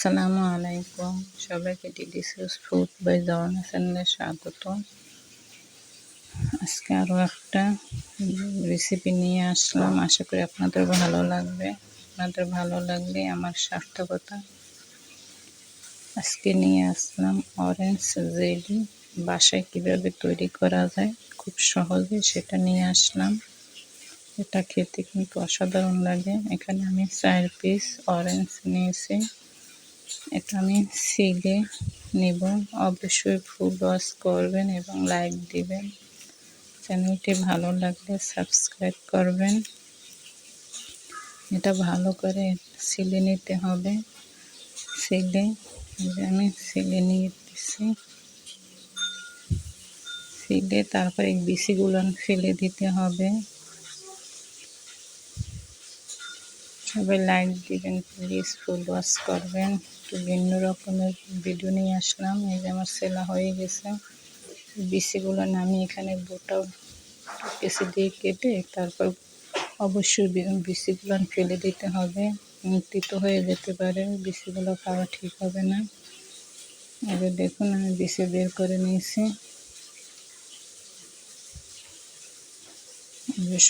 আসসালামু আলাইকুম। সবাইকে ডিডিসিউস ফুড বাই জওয়ানা চ্যানেলে স্বাগত। আজকে আরও একটা রেসিপি নিয়ে আসলাম। আশা করি আপনাদের ভালো লাগবে। আপনাদের ভালো লাগলে আমার সার্থকতা। আজকে নিয়ে আসলাম অরেঞ্জ জেলি বাসায় কীভাবে তৈরি করা যায়, খুব সহজে সেটা নিয়ে আসলাম। এটা খেতে কিন্তু অসাধারণ লাগে। এখানে আমি চার পিস অরেঞ্জ নিয়েছি। এটা আমি সিলে নিব। অবশ্যই ফুল ওয়াশ করবেন এবং লাইক দিবেন। চ্যানেলটি ভালো লাগলে সাবস্ক্রাইব করবেন। এটা ভালো করে সিলে নিতে হবে। সিলে, আমি সিলে নিয়ে দিচ্ছি সিলে তারপরে বিসিগুলো ফেলে দিতে হবে। সবাই লাইক দিবেন প্লিজ ফুল ওয়াশ করবেন। একটু ভিন্ন রকমের ভিডিও নিয়ে আসলাম, এই যে আমার সেলা হয়ে গেছে। বিসিগুলো নামিয়ে এখানে বোটাও কেসি দিয়ে কেটে তারপর অবশ্যই বিসিগুলো ফেলে দিতে হবে। তিতো হয়ে যেতে পারে বিসিগুলো খাওয়া ঠিক হবে না। এবার দেখুন, আমি বিসি বের করে নিয়েছি।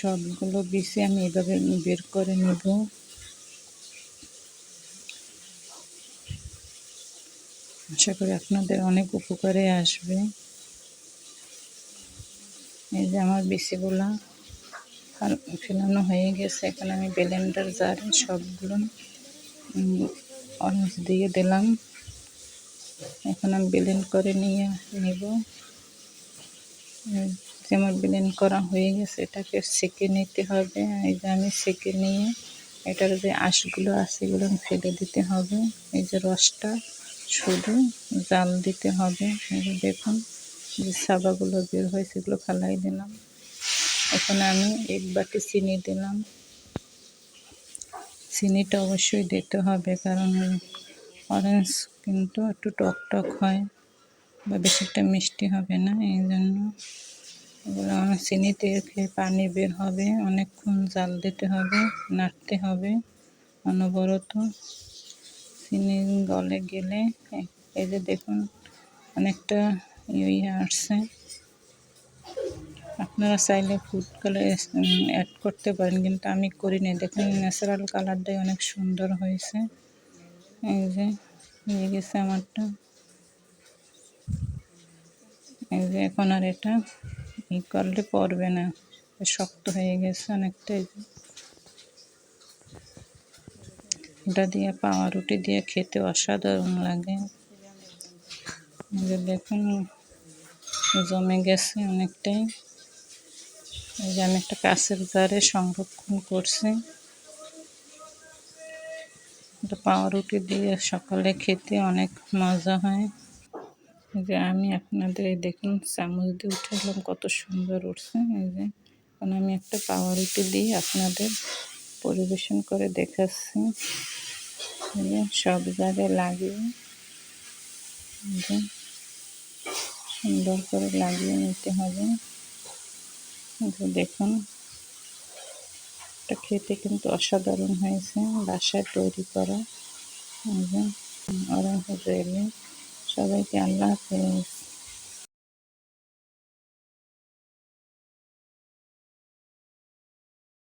সবগুলো বিসি আমি এভাবে বের করে নেব। আশা করি আপনাদের অনেক উপকারে আসবে। এই যে আমার বিসিগুলা ফেলানো হয়ে গেছে, এখন আমি ব্লেন্ডার, জারে সবগুলো অরেঞ্জ দিয়ে দিলাম। এখন আমি ব্লেন্ড করে নিয়ে নেব। যে আমার ব্লেন্ড করা হয়ে গেছে, এটাকে সেকে নিতে হবে। এই যে আমি সেকে নিয়ে, এটার যে আঁশগুলো আছে, এগুলো ফেলে দিতে হবে। এই যে রসটা শুধু জাল দিতে হবে। দেখুন যে সাবাগুলো বের হয় সেগুলো ফালাই দিলাম। এখানে আমি এক বাটি চিনি দিলাম। চিনিটা অবশ্যই দিতে হবে কারণ অরেঞ্জ কিন্তু একটু টক টক হয় বা বেশি একটা মিষ্টি হবে না, এই জন্য। চিনিতে খেয়ে পানি বের হবে। অনেকক্ষণ জাল দিতে হবে, নাড়তে হবে অনবরত। চিনি গলে গেলে এই যে দেখুন, অনেকটা ইয়ে আসছে। আপনারা চাইলে ফুড কালার অ্যাড করতে পারেন, কিন্তু আমি করিনি। দেখুন ন্যাচারাল কালারটাই অনেক সুন্দর হয়েছে। এই যে, হয়ে গেছে আমারটা। এই যে, এখন আর এটা ই করলে পড়বে না। শক্ত হয়ে গেছে অনেকটা এটা দিয়ে পাওয়া রুটি দিয়ে খেতে অসাধারণ লাগে। দেখুন, জমে গেছে অনেকটাই। এই যে আমি একটা কাছের জারে সংরক্ষণ করছি। এটা পাউরুটি দিয়ে সকালে খেতে অনেক মজা হয়। যে আমি আপনাদের এই দেখুন, চামচ দিয়ে উঠালাম, কত সুন্দর উঠছে। এই যে এখন আমি একটা পাউরুটি দিয়ে আপনাদের পরিবেশন করে দেখাচ্ছি। সব জায়গায় লাগিয়ে সুন্দর করে লাগিয়ে নিতে হবে। দেখুন, এটা খেতে কিন্তু অসাধারণ হয়েছে। বাসায় তৈরি করা অরেঞ্জ সবাইকে আল্লাহ হাফেজ।